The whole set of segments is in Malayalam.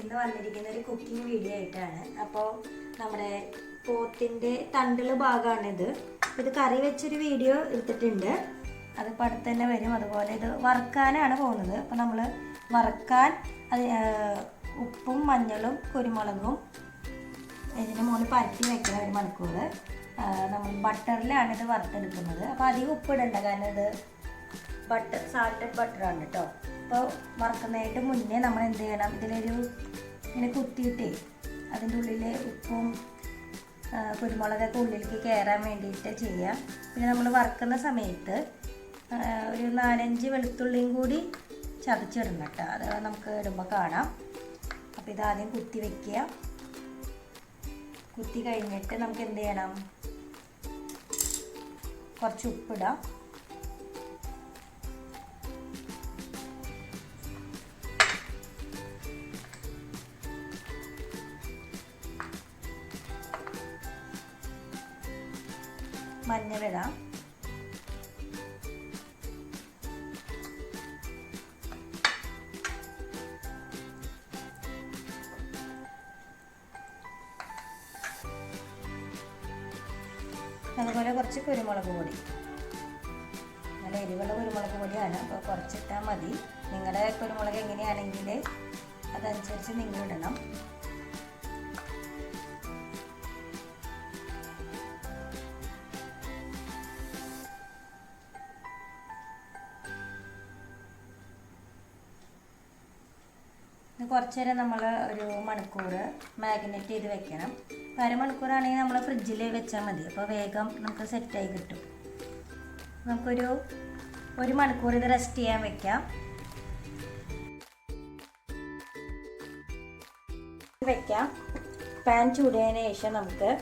ഇന്ന് വന്നിരിക്കുന്ന ഒരു കുക്കിംഗ് വീഡിയോ ആയിട്ടാണ്. അപ്പോൾ നമ്മുടെ പോത്തിന്റെ തണ്ടുള്ള ഭാഗമാണിത് ഇത് കറി വെച്ചൊരു വീഡിയോ എടുത്തിട്ടുണ്ട്. അത് ഇപ്പം അടുത്ത് തന്നെ വരും. അതുപോലെ ഇത് വറുക്കാനാണ് പോകുന്നത്. അപ്പോൾ നമ്മൾ വറുക്കാൻ അത് ഉപ്പും മഞ്ഞളും കുരുമുളകും ഇതിന് മുകളിൽ പരത്തി വെക്കണം ഒരു മണിക്കൂർ. നമ്മൾ ബട്ടറിലാണ് ഇത് വറുത്തെടുക്കുന്നത്. അപ്പോൾ അധികം ഉപ്പിടണ്ട കാരണം ഇത് ബട്ടർ സാൾട്ടഡ് ബട്ടറാണ് കേട്ടോ. അപ്പോൾ വറുക്കുന്നതായിട്ട് മുന്നേ നമ്മൾ എന്ത് ചെയ്യണം? ഇതിലൊരു ഇങ്ങനെ കുത്തിയിട്ടേ അതിന്റെ ഉള്ളിൽ ഉപ്പും കുരുമുളകൊക്കെ ഉള്ളിലേക്ക് കയറാൻ വേണ്ടിയിട്ട് ചെയ്യാം. പിന്നെ നമ്മൾ വറക്കുന്ന സമയത്ത് ഒരു നാലഞ്ച് വെളുത്തുള്ളിയും കൂടി ചതച്ചിടണം കേട്ടോ. അത് നമുക്ക് ഇടുമ്പോൾ കാണാം. അപ്പോൾ ഇതാദ്യം കുത്തി വയ്ക്കുക കുത്തി കഴിഞ്ഞിട്ട് നമുക്ക് എന്ത് ചെയ്യണം? കുറച്ച് ഉപ്പിടാം. മഞ്ഞളിടാം അതുപോലെ കുറച്ച് കുരുമുളക് പൊടി. നല്ല എരിവുള്ള കുരുമുളക് പൊടിയാണ്. അപ്പോൾ കുറച്ചിട്ടാൽ മതി. നിങ്ങളുടെ കുരുമുളക് എങ്ങനെയാണെങ്കിൽ അതനുസരിച്ച് നിങ്ങൾ ഇടണം. കുറച്ച് നേരം നമ്മൾ ഒരു മണിക്കൂർ മാഗ്നേറ്റ് ചെയ്ത് വെക്കണം. അരമണിക്കൂറാണെങ്കിൽ നമ്മൾ ഫ്രിഡ്ജിൽ വെച്ചാൽ മതി. അപ്പോൾ വേഗം നമുക്ക് സെറ്റായി കിട്ടും. നമുക്കൊരു ഒരു മണിക്കൂർ ഇത് റെസ്റ്റ് ചെയ്യാൻ വെക്കാം. വെക്കാം. പാൻ ചൂടിയതിന് ശേഷം നമുക്ക്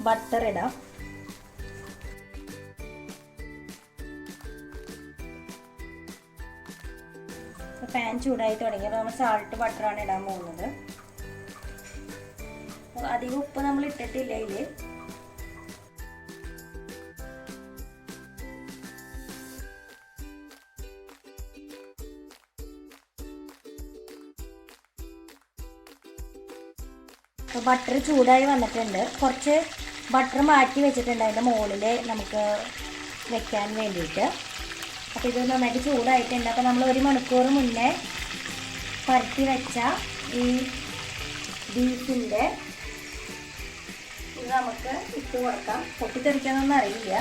ബട്ടർ ഇടാം. പാൻ ചൂടായി തുടങ്ങിയപ്പോൾ നമ്മൾ സാൾട്ട് ബട്ടറാണ് ഇടാൻ പോകുന്നത്. അപ്പോൾ അധികം ഉപ്പ് നമ്മൾ ഇട്ടിട്ടില്ല ഇതിൽ അപ്പോൾ ബട്ടർ ചൂടായി വന്നിട്ടുണ്ട്. കുറച്ച് ബട്ടർ മാറ്റി വെച്ചിട്ടുണ്ട് അതിന്റെ മുകളിൽ നമുക്ക് വെക്കാൻ വേണ്ടിയിട്ട്. അപ്പോൾ ഇത് നന്നായിട്ട് ചൂടായിട്ടുണ്ട്. അപ്പോൾ നമ്മൾ ഒരു മണിക്കൂർ മുന്നേ പരത്തി വെച്ച ഈ ബീഫിന്റെ ഇത് നമുക്ക് ഇട്ട് കൊടുക്കാം. പൊട്ടിത്തെറിക്കാനൊന്നും അറിയില്ല.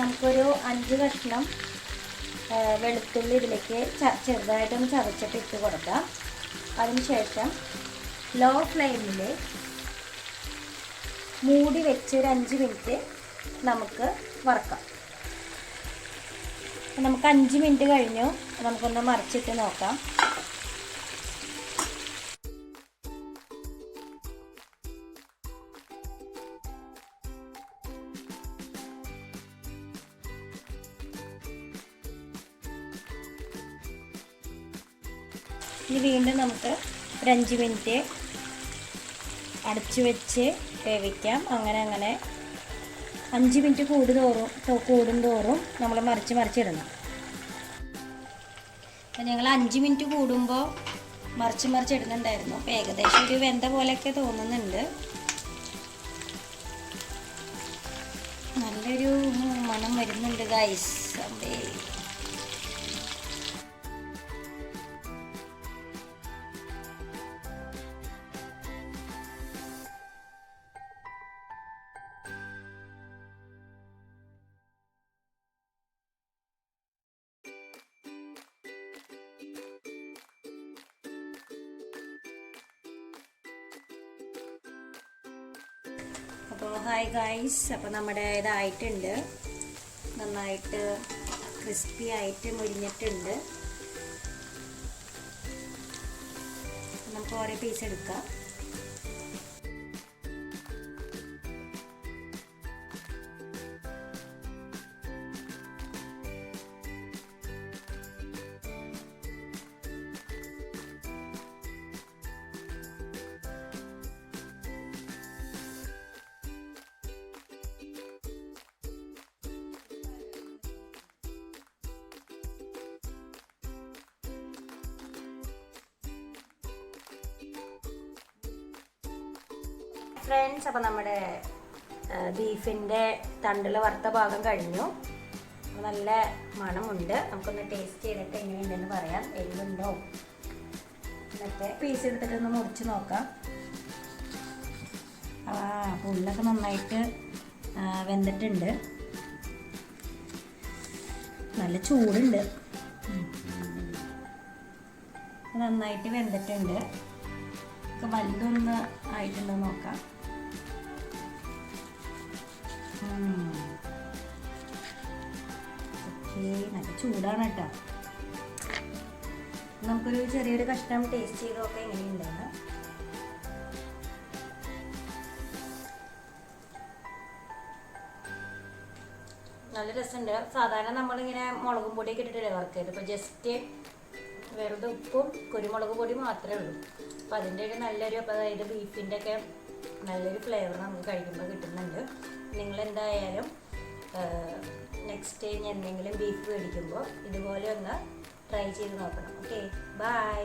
നമുക്കൊരു അഞ്ച് കഷ്ണം വെളുത്തുള്ളി ഇതിലേക്ക് ചെറുതായിട്ടൊന്ന് ചതച്ചിട്ട് ഇട്ട് കൊടുക്കാം. അതിനുശേഷം ലോ ഫ്ലെയിമിൽ മൂടി വെച്ച് ഒരു അഞ്ച് മിനിറ്റ് നമുക്ക് വറക്കാം. നമുക്ക് അഞ്ച് മിനിറ്റ് കഴിഞ്ഞു. നമുക്കൊന്ന് മറിച്ചിട്ട് നോക്കാം. ഇനി വീണ്ടും നമുക്ക് ഒരു അഞ്ച് മിനിറ്റ് അടച്ചു വെച്ച് വേവിക്കാം. അങ്ങനെ അങ്ങനെ. അഞ്ച് മിനിറ്റ് കൂടുതോറും കൂടും തോറും നമ്മൾ മറിച്ച് മറിച്ചിടണം അപ്പം ഞങ്ങൾ അഞ്ച് മിനിറ്റ് കൂടുമ്പോൾ മറിച്ച് ഇടുന്നുണ്ടായിരുന്നു. അപ്പോൾ ഏകദേശം ഒരു വെന്ത പോലെയൊക്കെ തോന്നുന്നുണ്ട്. നല്ലൊരു മണം വരുന്നുണ്ട് ഗൈസ് അമ്പേ. അപ്പോൾ ഹായ് ഗൈസ് അപ്പോൾ നമ്മുടെ ഇതായിട്ടുണ്ട്. നന്നായിട്ട് ക്രിസ്പി ആയിട്ട് മുരിഞ്ഞിട്ടുണ്ട്. നമുക്ക് ഓരോ പീസ് എടുക്കാം. ഫ്രണ്ട്സ് അപ്പോൾ നമ്മുടെ ബീഫിന്റെ തണ്ടിൽ വറുത്ത ഭാഗം കഴിഞ്ഞു. നല്ല മണമുണ്ട്. നമുക്കൊന്ന് ടേസ്റ്റ് ചെയ്തിട്ട് എങ്ങനെയുണ്ടെന്ന് പറയാം. എല്ലുണ്ടോ എന്നിട്ട് പീസ് എടുത്തിട്ട് ഒന്ന് മുറിച്ച് നോക്കാം. ആ പുള്ളൊക്കെ നന്നായിട്ട് വെന്തിട്ടുണ്ട്. നല്ല ചൂടുണ്ട്. നന്നായിട്ട് വെന്തിട്ടുണ്ട്. വലുതൊന്ന് ആയിട്ടുണ്ടോ നോക്കാം. നല്ല ചൂടാണ് കേട്ടോ. നമുക്കൊരു ചെറിയൊരു കഷ്ണം ടേസ്റ്റ് ചെയ്ത് നോക്കാം എങ്ങനെയുണ്ടെന്ന് നല്ല രസമുണ്ട്. സാധാരണ നമ്മളിങ്ങനെ മുളകും പൊടിയൊക്കെ ഇട്ടിട്ടല്ലേ വർക്ക് ചെയ്ത് ഇപ്പോൾ ജസ്റ്റ് വെറുതെ ഉപ്പും കുരുമുളക് പൊടി മാത്രമേ ഉള്ളൂ. അപ്പൊ അതിന്റെ ഒരു നല്ലൊരു അപ്പോൾ അതായത് ബീഫിന്റെ ഒക്കെ നല്ലൊരു ഫ്ലേവർ നമുക്ക് കഴിക്കുമ്പോൾ കിട്ടുന്നുണ്ട്. നിങ്ങൾ എന്തായാലും നെക്സ്റ്റ് ടൈം എന്തെങ്കിലും ബീഫ് മേടിക്കുമ്പോൾ ഇതുപോലെ ഒന്ന് ട്രൈ ചെയ്ത് നോക്കണം. Okay bye